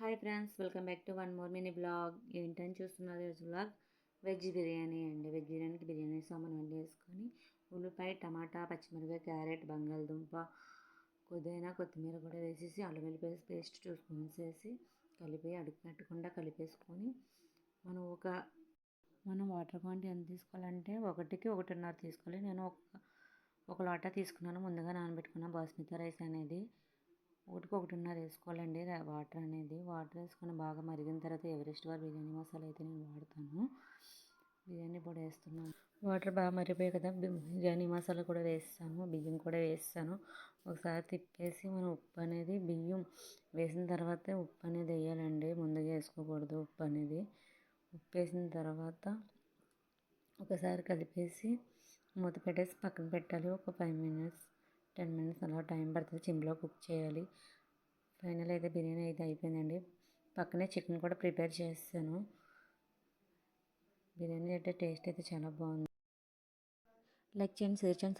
Hi friends welcome back to one more mini blog. ఏంటని చూస్తున్నారు ఈరోజు బ్లాగ్? వెజ్ బిర్యానీ అండి. వెజ్ బిర్యానీకి బిర్యానీ సామాన్ అన్నీ వేసుకొని ఉల్లిపాయ టమాటా పచ్చిమిరపకాయ క్యారెట్ బంగాళదుంప కొద్దిగా కొత్తిమీర కూడా వేసేసి అల్లం వెల్లిపాయ పేస్ట్ టూ స్పూన్స్ వేసి కలిపి అడిగిపెట్టకుండా కలిపేసుకొని మనం ఒక మనం వాటర్ క్వాంటిటీ ఎంత తీసుకోవాలంటే ఒకటికి ఒకటిన్నర తీసుకోవాలి. నేను ఒక ఒక లోటా తీసుకున్నాను. ముందుగా నానబెట్టుకున్న బాస్మతి రైస్ అనేది ఒకటికి ఒకటిన్నర వేసుకోవాలండి వాటర్ అనేది. వాటర్ వేసుకొని బాగా మరిగిన తర్వాత ఎవరెస్ట్ వారి బిర్యానీ మసాలా అయితే నేను వాడతాను. బిర్యానీ పొడి వేస్తున్నాను. వాటర్ బాగా మరిపోయాయి కదా బిర్యానీ మసాలా కూడా వేస్తాను బియ్యం కూడా వేస్తాను. ఒకసారి తిప్పేసి మనం ఉప్పు అనేది బియ్యం వేసిన తర్వాత ఉప్పు అనేది వేయాలండి. ముందుగా వేసుకోకూడదు ఉప్పు అనేది. ఉప్పు వేసిన తర్వాత ఒకసారి కలిపేసి మూత పెట్టేసి పక్కన పెట్టాలి. ఒక ఫైవ్ మినిట్స్ టెన్ మినిట్స్ అలా టైం పడుతుంది సిమ్లో కుక్ చేయాలి. ఫైనల్ అయితే బిర్యానీ అయితే అయిపోయిందండి. పక్కనే చికెన్ కూడా ప్రిపేర్ చేస్తాను బిర్యానీ అయితే టేస్ట్ అయితే చాలా బాగుంది. లైక్ చేయండి షేర్ చేయండి